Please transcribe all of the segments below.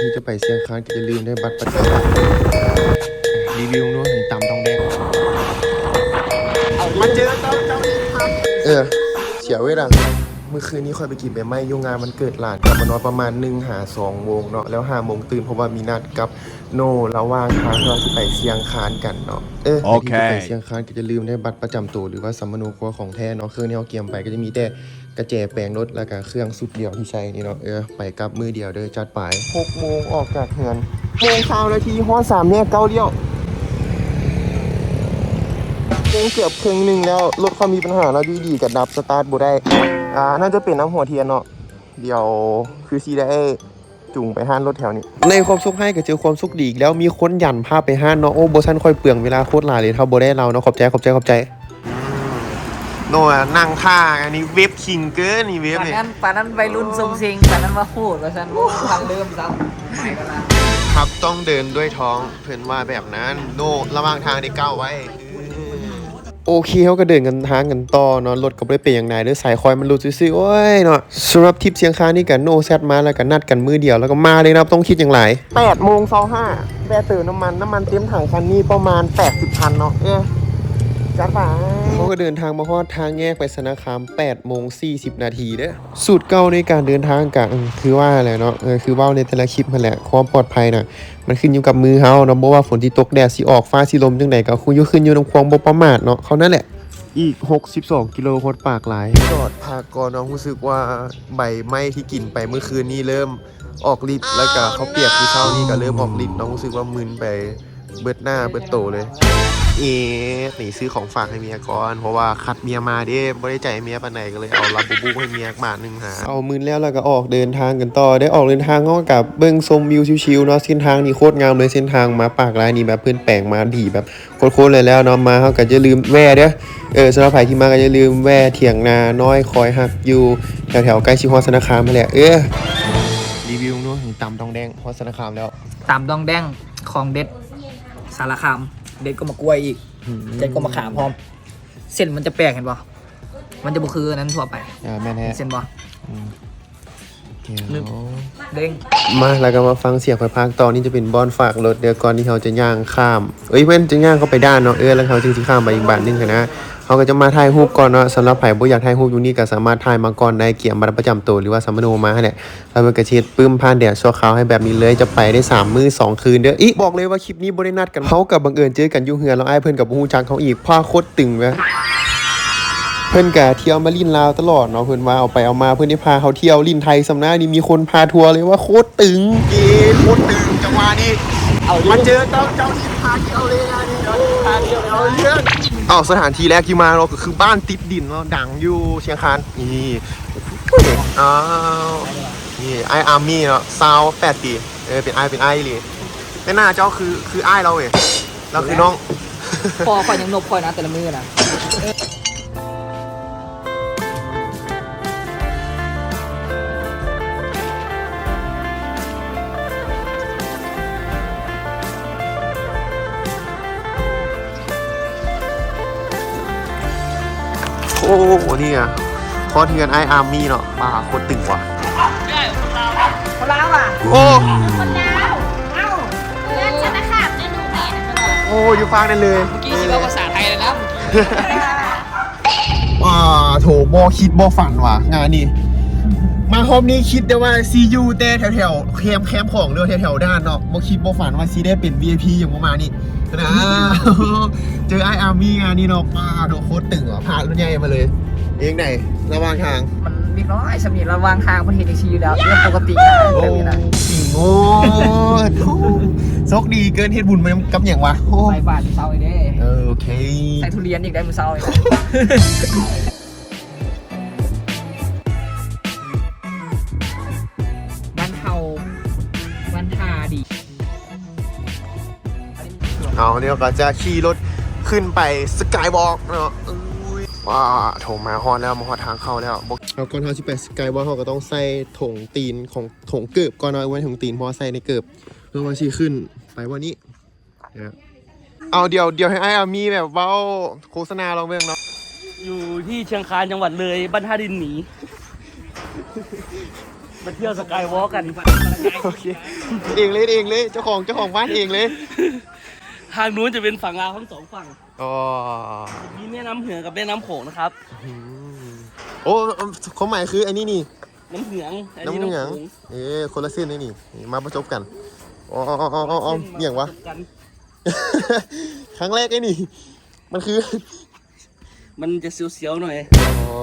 ที่จะไปเชียงคานก็จะลืมได้บัตรประชาชนรีวิวนู้นถึงตำตองแดงมาเจอเจ้าเจ้าอีกครับเออเสียเวลาเมื่อคืนนี้คอยไปกินไปไหมยุ่งงานมันเกิดหลานกลับมานอนประมาณหนึ่งหาสองโมงเนาะแล้วห้าโมงตื่นเพราะว่ามีนัดกับโนระว่างทางเราที่ไปเชียงคานกันเนาะเออที่ไปเชียงคานก็จะลืมได้บัตรประจำตัวหรือว่าสัมมโนครัวของแท้เนาะเครื่องที่เราเกียมไปก็จะมีแต่ กระแจแปลงรถแล้วก็เครื่องสุดเดียวที่ใช้นี่เนาะเออไปกับมือเดียวเด้อจัดไปหกโมงออกจากเฮือนโมงเช้านาทีห้อสามเนี่ยเก้าเลี้ยวโมงเกือบครึ่งหนึ่งแล้วรถเขามีปัญหาแล้วดีๆกับดับสตาร์ทบ่ได้อ่าน่าจะเป็นน้ำหัวเทียนเนาะเดี๋ยวคือซีได้จุงไปห้านรถแถวนี้ ในความสุขให้ก็เจอความสุขดีอีกแล้วมีคนหยั่นภาพไปห้านเนาะโอ้โบชันค่อยเปลืองเวลาโคตรหลายเลยเท่าโบได้เราเนาะขอบใจขอบใจขอบใจ โน่นั่งท่าอันนี้เว็บคิงเกินนี่เว็บป่านเนี่ยนั้นป่านนั้นวัยรุ่นทรงซิงป่านนั้นมาพูดว่าฉันทำเริ่มซ้ำใหม่ก็นะครับต้องเดินด้วยท้องเพื่อนว่าแบบนั้น โน่ระหว่างทางได้ก้าวไว้โอเคเขาก็เดินกันทางกันต่อเนาะรถก็บ่ได้เป็นอย่างไรเด้อสายคอยมันหลุดซื่อๆโอ้ยเนาะสำหรับทริปเชียงคานนี่กันโนแซดมาแล้วก็นัดกันมือเดียวแล้วก็มาเลยนะครับต้องคิดอย่างไร8โมง25แวะเติมน้ำมันน้ำมันเต็มถังคันนี้ประมาณ 80พันเนาะเอ๊ะ จัดไปเขาก็เดินทางมาฮอดทางแยกไปสนาคาม8โมง40 นาทีเด้อสูตรเก่าในการเดินทางกะอืมคือว่าแหละเนาะเออคือเว่าในแต่ละคลิปนั่นแหละความปลอดภัยน่ะมันขึ้นอยู่กับมือเฮาเนาะบ่ว่าฝนที่ตกแดดสิออกฟ้าสิลมจังไดก็คุอยู่ขึ้นอยู่นำความบ่ประมาทเนาะเขานั่นแหละอีก 62 กิโลโคตรปากหลายจอดพากก่อนเนาะรู้สึกว่าใบไม้ที่กินไปเมื่อคืนนี้เริ่มออกฤทธิ์แล้วก็เขาวเปียกที่เช้านี้ก็เริ่มออกฤทธิ์เนาะรู้สึกว่ามึนไปเบิดหน้าเบิดโตเลย เอ๊ะหนีซื้อของฝากให้เมียก่อนเพราะว่าคัดเมียมาเด้บ่ได้ใจายเมียปานใดก็เลยเอาลาบูบูให้เมียมาหนึ่งหาเอามือแล้วแล้วก็ออกเดินทางกันต่อได้ออกเดินทางก็กับเบิ้งชมวิวชิวๆเนาะเส้นทางนี่โคตรงามเลยเส้นทางมาปากร้ายนี่แบบเพื่อนแปลงมาดีแบบโคตรๆเลยแล้วเนาะมาเฮาก็จะลืมแว่เด้อเออสำหรับใครที่มาก็จะลืมแว่เถียงนาน้อยคอยหักอยู่แถวๆใกล้ชิฮอสนาคามนั่นแหละเออรีวิวเนาะถึงตำทองแดงฮอสนาคามแล้วตามดองแดงของเด็ดสารคาม เด็ดก็มากล้วยอีกเด็ดก็มาขามพร้อม เส้นมันจะแปลกเห็นปะมันจะบุคืออันนั้นทั่วไปอ่าแม่นแท้เส้นปะเดี๋ยวเด้งมาแล้วก็มาฟังเสียงไฟพากตอนนี้จะเป็นบอนฝากรถเดี๋ยวก่อนที่เขาจะย่างข้าม เอ้ยเพื่อนจะย่างเข้าไปด้านเนาะเออแล้วเขาจึงสิข้ามไปอีกบ้านหนึงหั้นนะ เขาก็จะมาถ่ายรูปก่อนเนาะสำหรับไผ่บ่อยากถ่ายรูปอยู่นี่ก็สามารถถ่ายมาก่อนได้เกี่ยมบัตรประจำตัวหรือว่าสัมมโนมาให้แหละแล้วมันก็เช็ดปึ้มผ่านแดดชั่วคราวให้แบบนี้เลยจะไปได้สามมื้อสองคืนเด้ออีบอกเลยว่าคลิปนี้บ่ได้นัดกันเขากับบังเอิญเจอกันอยู่เฮือนแล้วอ้เพิ่อนกับฮู้จักเขาอีกพาโคตรตึงเว้ยเพิ่อนกะเที่ยวมาลินลาวตลอดเนาะเพิ่อนว่าเอาไปเอามาเพิ่อนได้พาเขาเที่ยวลินไทยสำนักนี่มีคนพาทัวร์เลยว่าโคตรตึงเกโคตรตึงจังหวะนี้มาเจอเจ้าเจ้าที่พาเที่ยวเลยอันนี้เจ้าที่พาเที่ยวเอาเยอะ อ้าวสถานที่แรกที่มาเราก็คือบ้านติดดินเราดังอยู่เชียงคานนี่อ้าวนี่ไออาร์มี่เนาะซาวแปดปีเออเป็นไอเป็นไอเลยแต่หน้าเจ้าคือคือไอเราเว้ยเราคือน้องพอคอยยังนบคอยนะแต่ละมือนะ อ้โหนี่อะคอเทียนไออาร์มี่เนาะมาโคตรตึงว่ะเขาล้าวอะโอ้คนดาวเอ้าเล่นชนะขาดได้หนูแม่นะคะโอ้อยู่ฟังได้เลยเมื่อกี้คิดว่าภาษาไทยเลยนะอ่าโถบอคิดบอฝันว่ะงานนี้ มารอบนี้คิดแต่ว่าซียูแต่แถวแถวๆแคมป์แคมป์ของเรือแถวแถวๆด้านเนาะบอคิดบอฝันว่าซีได้เป็น VIP อย่างประมาณนี้นะเจอไออาร์มี่งานนี้เนาะป้าโดโคตรตึงอะผ่านรุ่นใหญ่มาเลย เองไหนระหว่างทาง มันมีน้อยสำนีระวางทางมันเห็นในชีวิตแล้วเรื่องปกตินะโอ้แบบนี้นะสิงโง่โชคดีเกินเฮ็ดบุญมากับอย่างวะโอ้ใส่บาตรเศร้าอีกเด้เออโอเคใส่ทุเรียนอีกได้มือเศร้าอีก เอาเดี๋ยวก็จะขี่รถขึ้นไปสกายวอล์กเนาะอุ้ยว้าโถมาฮอดแล้วมาฮอดทางเข้าแล้วเอาก่อนเขาที่ไปสกายวอล์กเขาก็ต้องใส่ถงตีนของถงเกิบก่อนเอาไว้ถงตีนพราะว่าใส่ในเกิบเพื่อว่าชี้ขึ้นไปวันนี้นะเอาเดี๋ยวเดี๋ยวให้ไอ้อามีแบบเว้าโฆษณาเราเมืองเนาะอยู่ที่เชียงคานจังหวัดเลยบ้านท่าดินหมีมาเที่ยวสกายวอล์กกันโอเคเองเลยเองเลยเจ้าของเจ้าของบ้านเองเลย ทางนู้นจะเป็นฝั่งลาวทั้งสองฝั่งอ๋อมีแม่น้ำเหืองกับแม่น้ำโขงนะครับอืมโอ้ความหมายคืออันนี้นี่ น้ำเหืองอัน้ำเหลืองโขเอ้คนละเส้นเลยนี่นี่ มาประจบกัน อ๋ออ๋ออ๋ออ๋ออ๋อเบี่ยงวะ กัน ครั้งแรกไอ้นี่ มันคือ มันจะเสียวๆหน่อยอ๋อ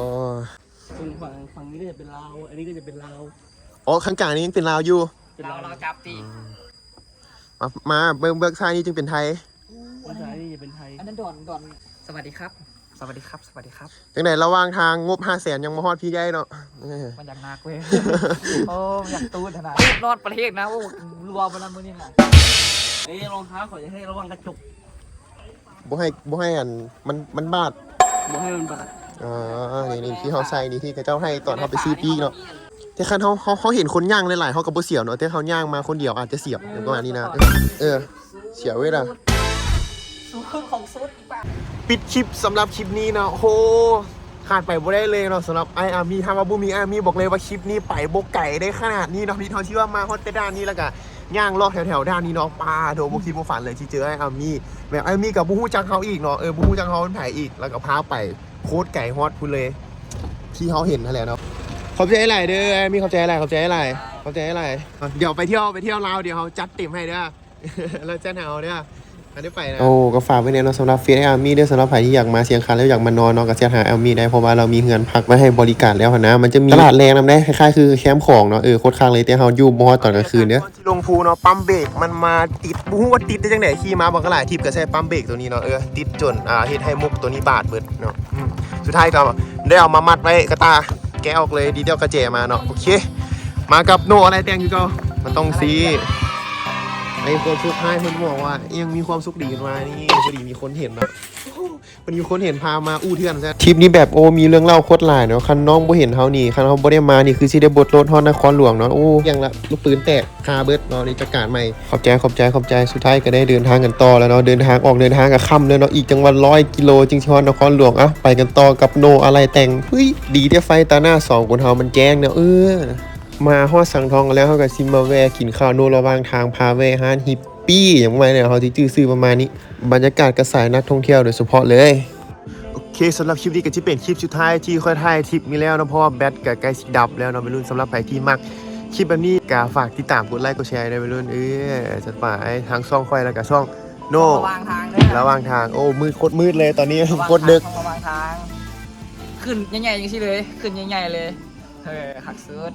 ตรงฝั่งฝั่งนี้ก็จะเป็นลาว อันนี้ก็จะเป็นลาว อ๋อข้างกลางนี้ยังเป็นลาวอยู่ เป็นเราลาวเราจับตี มามาเบิกเบิกซ้ายนี่จึงเป็นไทยภาษานี่จะเป็นไทย อันนั้นดอนดอนสวัสดีครับ สวัสดีครับ สวัสดีครับจังไหนระหว่างทางงบห้าแสนยังมาฮอดพี่ใหญ่เนาะเออมันอยากนักเว้ยโอ้มันอยากตูดขนาดรอดประเทศนะโอ้รัวมันนั้นมือนี่นะไอ้รองเท้าขอจะให้ระวังกระจกบ่ให้บ่ให้อันมันมันบาดบอกให้มันบาดอ๋อนี่นี่ที่เขาใส่นี่ที่เขาเจ้าให้ตอนเขาไปซื้อปีกเนาะ แต่คันเขาเขาเขาเห็นคนย่างหลายๆเขาก็บ่เสียวเนาะแต่เขาย่างมาคนเดียวอาจจะเสียบอย่างประมาณนี้นะ เออ เสียเว้ยล่ะของปิดคลิปสำหรับคลิปนี้เนาะโหขาดไปบ่ได้เลยเนาะสำหรับไออาร์มีทำมาบูมีอาร์มีบอกเลยว่าคลิปนี้ไปบกไก่ได้ขนาดนี้เนาะนี่เท่าที่ว่ามาฮอตแต่ด้านนี้แล้วก็ย่างลอกแถวๆด้านนี้เนาะปลาโดบุคิดบุฝันเลยที่เจอไออาร์มีแบบไออามีกับบูฮูจังเขาอีกเนาะเออบูฮูจังเขาเป็นไผ่อีกแล้วก็พาไปโคตรไก่ฮอตพูดเลย ที่เขาเห็นนั่นแหละเนาะ ขอบใจอะไรเด้อไอ้มีขอบใจอะไรขอบใจอะไรขอบใจอะไรอะเดี๋ยวไปเที่ยวไปเที่ยวลาวเดี๋ยวเขาจัดเต็มให้เด้อแล้วจะหนาวเด้ออันนี้ไปนะโอ้ก็ฝากไว้เนี่ยเนาะสำหรับเฟียอาร์มี่ด้วยสำหรับใครที่อยากมาเชียงคานแล้วอยากมานอนเนาะก็เชียงหาอาร์มี่ได้เพราะว่าเรามีเงินพักไว้ให้บริการแล้วหั้นนะมันจะมีตลาดแรงนำได้คล้ายๆคือแคมป์ของเนาะเออโคตรค้างเลยแต่เฮาอยู่มอตอนกลางคืนเนี่ยที่ลงภูเนาะปั๊มเบรกมันมาติดบูฮู้ว่าติดได้จังได๋ขี่มาบอกก็หลายทิปก็ใช้ปั๊มเบรกตัวนี้เนาะเออติดจนอ่าเฮ็ดให้มุกตัวนี้บาดเบิดเนาะอืมสุดท้ายก็ได้เอามามัดไว้กระตา แกะออกเลยดีเดียวกระเจมาเนาะโอเค มากับโนอะไรแต่งคือก็มันต้องซี ไอ้คนสุขให้คนบอกว่ายังมีความสุขดีกันมานี่พอดีมีคนเห็นนะมันมีคนเห็นพามาอู้เทือนซะทริปนี้แบบโอ้มีเรื่องเล่าโคตรหลายเนาะคันน้องบ่เห็นเฮานี่คันเฮาบ่ได้มานี่คือสิได้บทรถฮอดนครหลวงเนาะโอ้ยังละลูกปืนแตกคาเบิดเนาะนี่จัดการใหม่ขอบใจขอบใจขอบใจสุดท้ายก็ได้เดินทางกันต่อแล้วเนาะเดินทางออกเดินทางกับค่ำแล้วเนาะอีกจังหวัดร้อยกิโลจึงสิฮอดนครหลวงอะไปกันต่อกับโนอะไรแต่งเฮ้ยดีที่ไฟตาหน้าสองคนเฮามันแจ้งเนาะเออ มาฮอดสังทองกันแล้วเขากับซิมมาแวะกินข้าวโนระหว่างทางพาแวะห้านฮิปปี้อย่างไรเนี่ยเขาที่จื้อซื้อประมาณนี้ บรรยากาศกระสายนักท่องเที่ยวโดยเฉพาะเลยโอเคสำหรับคลิปนี้ก็จะเป็นคลิปสุดท้ายที่ค่อยถ่ายทริปนี้แล้วเนาะเพราะว่าแบตก็ใกล้สิดับแล้วเนาะไปรุ่นสำหรับใครที่มักคลิปแบบนี้ก็ฝากติดตามกดไลค์กดแชร์ด้วยไปรุ่นเออจัดไปทางช่องค่อยแล้วก็ช่องโนระวางทางเลยระหว่างทางโอ้มืดโคตรมืดเลยตอนนี้ระวังโคตรดึกทางระวางทาง ขึ้นใหญ่ๆอย่างนี้เลย ขึ้นใหญ่ๆเลยเออหักสุด